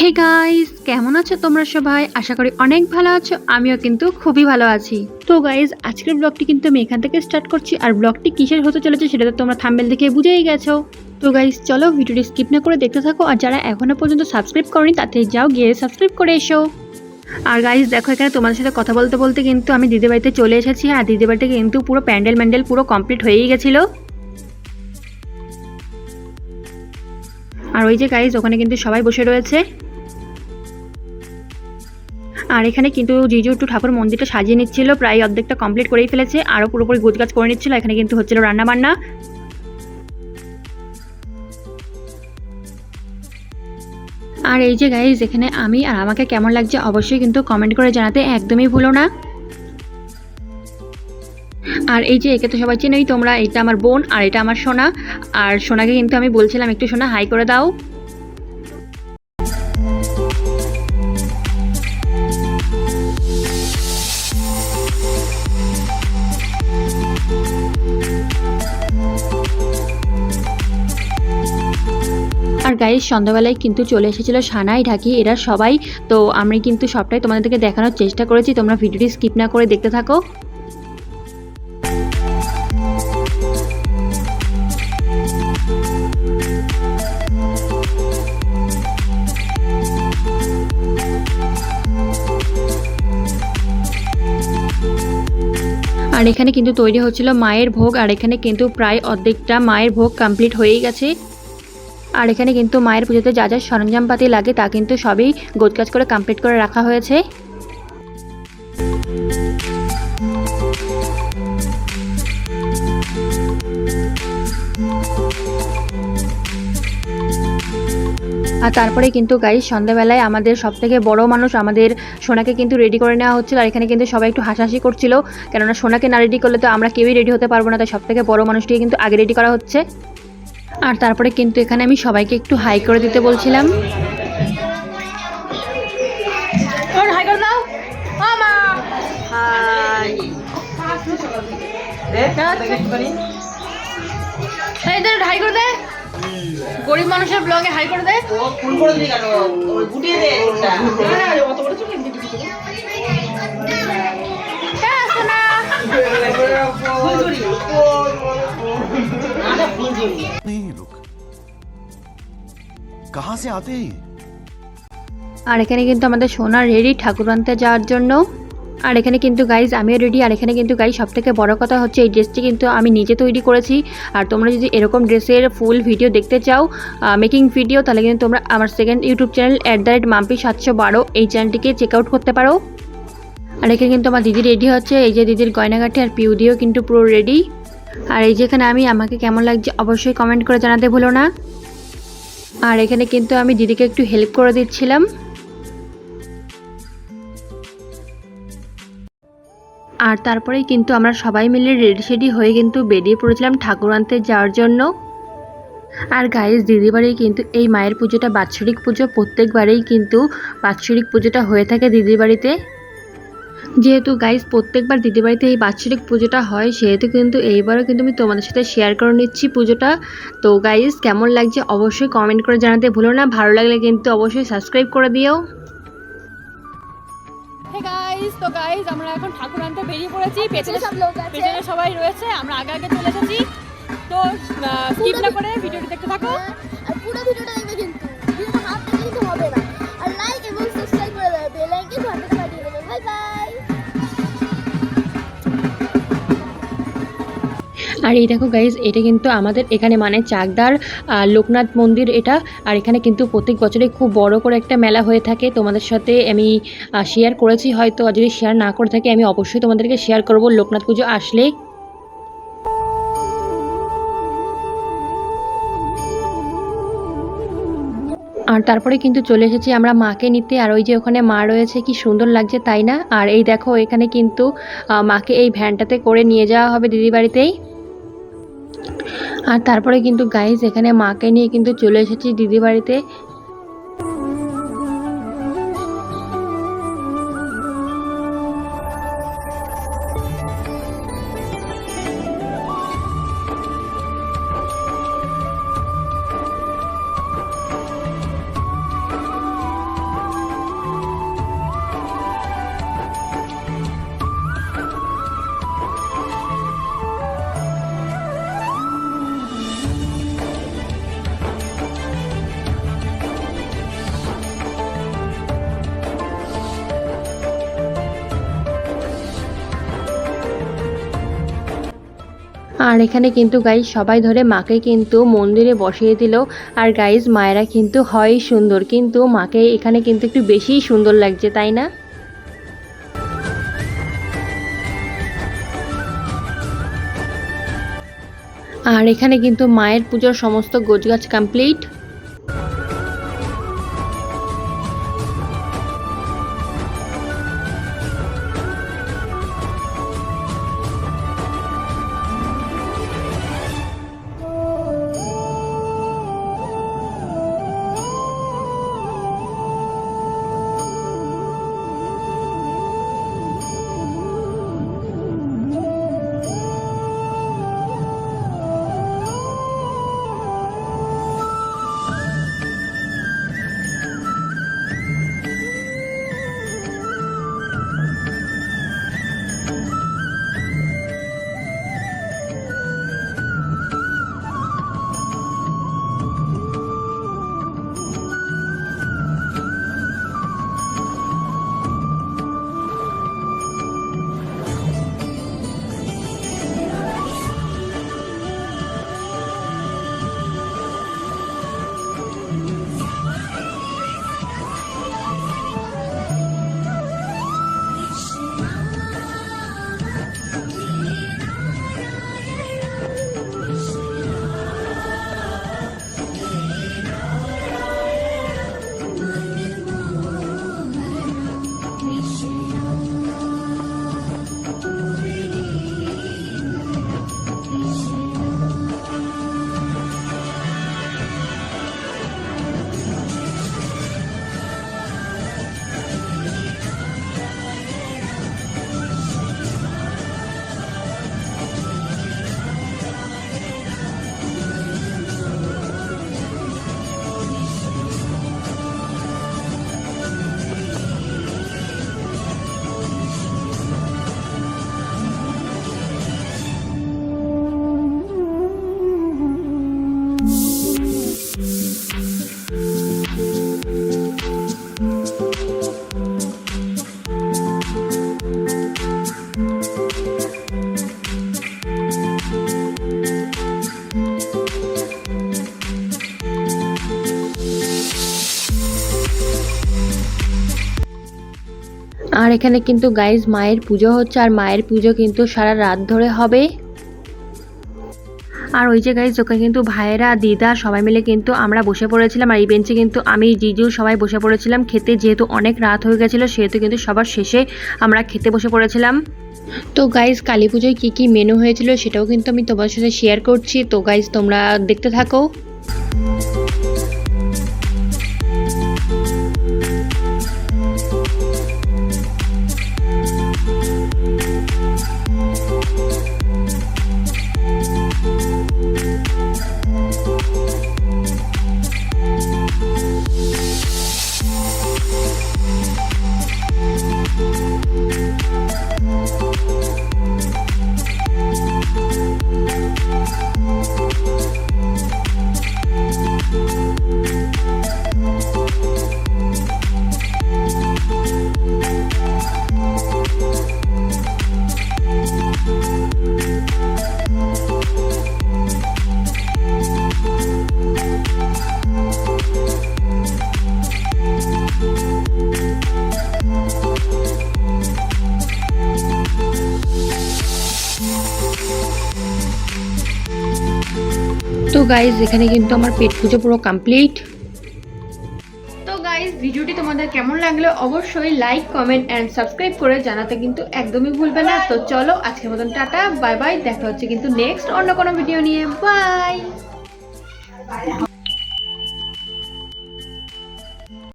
Hey guys কেমন আছো তোমরা সবাই? আশা করি অনেক ভালো আছো, আমিও কিন্তু খুবই ভালো আছি। তো গাইস আজকের ব্লগটি কিন্তু আমি এখান থেকে স্টার্ট করছি, আর ব্লগটি কিসের হতে চলেছে সেটা তো তোমরা থাম্বেল দেখে বুঝেই গেছো। তো গাইস চলো ভিডিওটি স্কিপ না করে দেখতে থাকো, আর যারা এখনও পর্যন্ত সাবস্ক্রাইব করনি তাতে যাও গিয়ে সাবস্ক্রাইব করে এসো। আর গাইস দেখো এখানে তোমাদের সাথে কথা বলতে বলতে কিন্তু আমি দিদি বাড়িতে চলে এসেছি, আর দিদি বাড়িতে কিন্তু পুরো প্যান্ডেল ম্যান্ডেল পুরো কমপ্লিট হয়েই গেছিল। আর ওই যে গাইজ ওখানে কিন্তু সবাই বসে রয়েছে। আর এখানে কিন্তু জিজু একটু ঠাকুর মন্দিরটা সাজিয়ে নিচ্ছিল, প্রায় অর্ধেকটা কমপ্লিট করেই ফেলেছে আরও পুরোপুরি গোছগাছ করে নিচ্ছিল, এখানে কিন্তু হচ্ছিল রান্নাবান্না। আর এই যে গাইজ এখানে আমি আর আমাকে কেমন লাগছে অবশ্যই কিন্তু কমেন্ট করে জানাতে একদমই ভুলো না। আর এই যে একে তো সবাই চেনেই, তোমরা এটা আমার বোন আর এটা আমার সোনা। আর সোনাকে কিন্তু আমি বলছিলাম, একটু সোনা হাই করে দাও। আর গাইজ সন্ধ্যাবেলায় কিন্তু চলে এসেছিল সানাই, ঢাকি, এরা সবাই। তো আমি কিন্তু সবটাই তোমাদেরকে দেখানোর চেষ্টা করেছি, তোমরা ভিডিওটি স্কিপ না করে দেখতে থাকো। আর এখানে কিন্তু তৈরি হচ্ছিল মায়ের ভোগ, আর এখানে কিন্তু প্রায় অর্ধেকটা মায়ের ভোগ কমপ্লিট হয়েই গেছে। আর এখানে কিন্তু মায়ের পুজোতে যা যা সরঞ্জামপাতি লাগে তা কিন্তু সবই গোছগাছ করে কমপ্লিট করে রাখা হয়েছে। আর তারপরে কিন্তু গাড়ির সন্ধ্যাবেলায় আমাদের সব থেকে বড় মানুষ আমাদের সোনাকে কিন্তু রেডি করে নেওয়া হচ্ছিল আর এখানে কিন্তু সবাই একটু হাসাহাসি করছিল। কেননা সোনাকে না রেডি করলে তো আমরা কেউই রেডি হতে পারব না, তাই সব থেকে বড় মানুষটিকে কিন্তু আগে রেডি করা হচ্ছে। আর তারপরে কিন্তু এখানে আমি সবাইকে একটু হাই করে দিতে বলছিলাম। হাই করে দাও। মামা হাই। এই দে হাই করে দে। গরিব মানুষের ব্লগে হাই করে দে। হ্যাঁ সোনা। ফুলঝুরি আরে ফুলঝুরি नहीं ये लोग कहाँ से आते हैं ये? আর এখানে কিন্তু আমাদের সোনা রেডি ঠাকুর আনতে যাওয়ার জন্য আর এখানে কিন্তু গাইজ আমিও রেডি আর এখানে কিন্তু গাইজ সব থেকে বড় কথা হচ্ছে এই ড্রেসটি কিন্তু আমি নিজে তৈরি করেছি আর তোমরা যদি এরকম ড্রেসের ফুল ভিডিও দেখতে চাও মেকিং ভিডিও তাহলে কিন্তু তোমরা আমার second YouTube channel at the rate Mampi সাতশো বারো এই চ্যানেলটিকে চেক আউট করতে পারো আর এখানে কিন্তু আমার দিদি রেডি হচ্ছে এই যে দিদির গয়নাঘাটি আর পিউদিও কিন্তু পুরো রেডি আর এই যেখানে আমি, আমাকে কেমন লাগছে অবশ্যই কমেন্ট করে জানাতে ভুলো না। আর এখানে কিন্তু আমি দিদিকে একটু হেল্প করে দিচ্ছিলাম। আর তারপরেই কিন্তু আমরা সবাই মিলে রেডি সেডি হয়ে কিন্তু বেরিয়ে পড়েছিলাম ঠাকুর আনতে যাওয়ার জন্য। আর গাইজ দিদি বাড়ি কিন্তু এই মায়ের পুজোটা বাৎসরিক পুজো, প্রত্যেকবারেই কিন্তু বাৎসরিক পুজোটা হয়ে থাকে দিদি বাড়িতে। যেহেতু গাইজ প্রত্যেকবার দিদি বাড়িতে এই বাৎসরিক পুজোটা হয় সেহেতু কিন্তু এইবারও কিন্তু আমি তোমাদের সাথে শেয়ার করে নিচ্ছি পুজোটা। তো গাইজ কেমন লাগছে অবশ্যই কমেন্ট করে জানাতে ভুলো না ভালো লাগলে কিন্তু অবশ্যই সাবস্ক্রাইব করে দিও। গাইস তো গাইস আমরা এখন ঠাকুর আনতে বেরিয়ে পড়েছি পেছনে সব লোক আছে। পেছনে সবাই রয়েছে আমরা আগে আগে চলে এসেছি। তো স্কিপ না করে ভিডিওটি দেখতে থাকো। আর আর এই দেখো গাইজ এটা কিন্তু আমাদের এখানে মানে চাকদার লোকনাথ মন্দির এটা। আর এখানে কিন্তু প্রত্যেক বছরে খুব বড় করে একটা মেলা হয়ে থাকে। তোমাদের সাথে আমি শেয়ার করেছি হয়তো। আর যদি শেয়ার না করে থাকি, আমি অবশ্যই তোমাদেরকে শেয়ার করব। লোকনাথ পুজো আসলে আর তারপরে কিন্তু চলে এসেছি আমরা মাকে নিতে। আর ওই যে ওখানে মা রয়েছে, কি সুন্দর লাগছে তাই না? আর এই দেখো, এখানে কিন্তু মাকে এই ভ্যানটাতে করে নিয়ে যাওয়া হবে দিদি বাড়িতেই। আর তারপরে কিন্তু গাইজ এখানে মাকে নিয়ে কিন্তু চলে এসেছি দিদি বাড়িতে। আর এখানে কিন্তু গাইজ সবাই ধরে মাকে কিন্তু মন্দিরে বসিয়ে দিল। আর গাইজ মায়েরা কিন্তু হয় সুন্দর। কিন্তু মাকে এখানে কিন্তু একটু বেশিই সুন্দর লাগছে, তাই না? আর এখানে কিন্তু মায়ের পুজোর সমস্ত গোছগাছ কমপ্লিট আর এখানে কিন্তু গাইজ মায়ের পুজো হচ্ছে, আর মায়ের পুজো কিন্তু সারা রাত ধরে হবে। আর ওই যে গাইজ ওখানে কিন্তু ভাইয়েরা, দিদা সবাই মিলে কিন্তু আমরা বসে পড়েছিলাম, আর এই বেঞ্চে কিন্তু আমি, জিজু সবাই বসে পড়েছিলাম। খেতে যেহেতু অনেক রাত হয়ে গেছিল, সেহেতু কিন্তু সবার শেষে আমরা খেতে বসে পড়েছিলাম। তো গাইজ কালী পুজোয় কী কী মেনু হয়েছিল সেটাও কিন্তু আমি তোমার সাথে শেয়ার করছি। তো গাইজ তোমরা দেখতে থাকো। গাইজ এখানে কিন্তু আমার পেট পুজো পুরো কমপ্লিট তো গাইজ ভিডিওটি তোমাদের কেমন লাগল অবশ্যই লাইক কমেন্ট অ্যান্ড সাবস্ক্রাইব করে জানাতে কিন্তু একদমই ভুলবে না। তো চলো, আজকের মতন টাটা বাই বাই দেখা হচ্ছে কিন্তু নেক্সট অন্য কোনো ভিডিও নিয়ে। বাই